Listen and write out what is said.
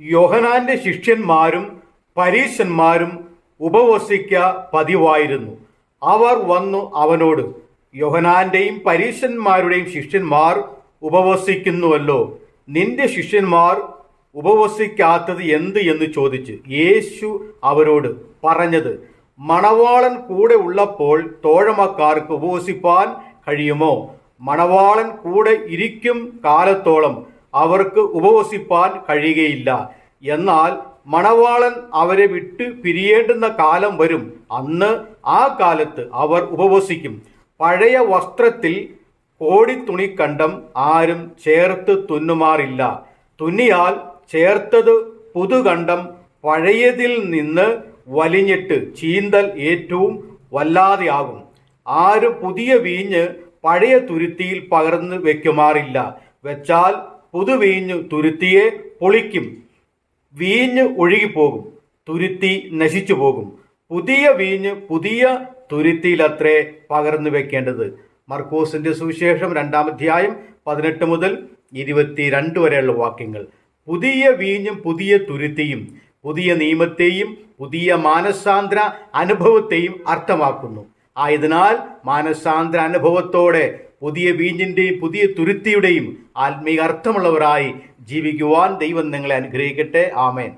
യോഹനാന്റെ ശിഷ്യന്മാരും പരീശന്മാരും ഉപവസിക്ക പതിവായിരുന്നു. അവർ വന്നു അവനോട് യോഹനാന്റെയും പരീശന്മാരുടെയും ശിഷ്യന്മാർ ഉപവസിക്കുന്നുവല്ലോ. നിന്റെ ശിഷ്യന്മാർ ഉപവസിക്കാത്തത് എന്ത്? എന്ന് ചോദിച്ച് യേശു അവരോട് പറഞ്ഞത് മണവാളൻ കൂടെ ഉള്ളപ്പോൾ തോഴമക്കാർക്ക് ഉപവസിപ്പാൻ കഴിയുമോ? മണവാളൻ കൂടെ ഇരിക്കും കാലത്തോളം അവർക്ക് ഉപവസിപ്പാൻ കഴിയുകയില്ല. എന്നാൽ മണവാളൻ അവരെ വിട്ട് പിരിയേണ്ടുന്ന കാലം വരും. അന്ന് ആ കാലത്ത് അവർ ഉപവസിക്കും. പഴയ വസ്ത്രത്തിൽ കോടിത്തുണിക്കണ്ടം ആരും ചേർത്ത് തുന്നുമാറില്ല. തുന്നിയാൽ ചേർത്തത് പുതുകണ്ടം പഴയതിൽ നിന്ന് വലിഞ്ഞിട്ട് ചീന്തൽ ഏറ്റവും വല്ലാതെയാകും. ആരും പുതിയ വീഞ്ഞ് പഴയ തുരുത്തിയിൽ പകർന്നു വെക്കുമാറില്ല. വെച്ചാൽ പുതുവീഞ്ഞ് തുരുത്തിയെ പൊളിക്കും. വീഞ്ഞ് ഒഴുകിപ്പോകും തുരുത്തി നശിച്ചു പോകും. പുതിയ വീഞ്ഞ് പുതിയ തുരുത്തിയിലത്രേ പകർന്നു വെക്കേണ്ടത്. മർക്കോസിന്റെ സുവിശേഷം രണ്ടാം അധ്യായം പതിനെട്ട് മുതൽ ഇരുപത്തിരണ്ട് വരെയുള്ള വാക്യങ്ങൾ. പുതിയ വീഞ്ഞും പുതിയ തുരുത്തിയും പുതിയ നിയമത്തെയും പുതിയ മാനസാന്തര അനുഭവത്തെയും അർത്ഥമാക്കുന്നു. ആയതിനാൽ മാനസാന്തര അനുഭവത്തോടെ പുതിയ വീഞ്ഞിന്റെയും പുതിയ തുരുത്തിയുടെയും ആത്മീയ അർത്ഥമുള്ളവരായി ജീവിക്കുവാൻ ദൈവം നിങ്ങളെ അനുഗ്രഹിക്കട്ടെ. ആമേൻ.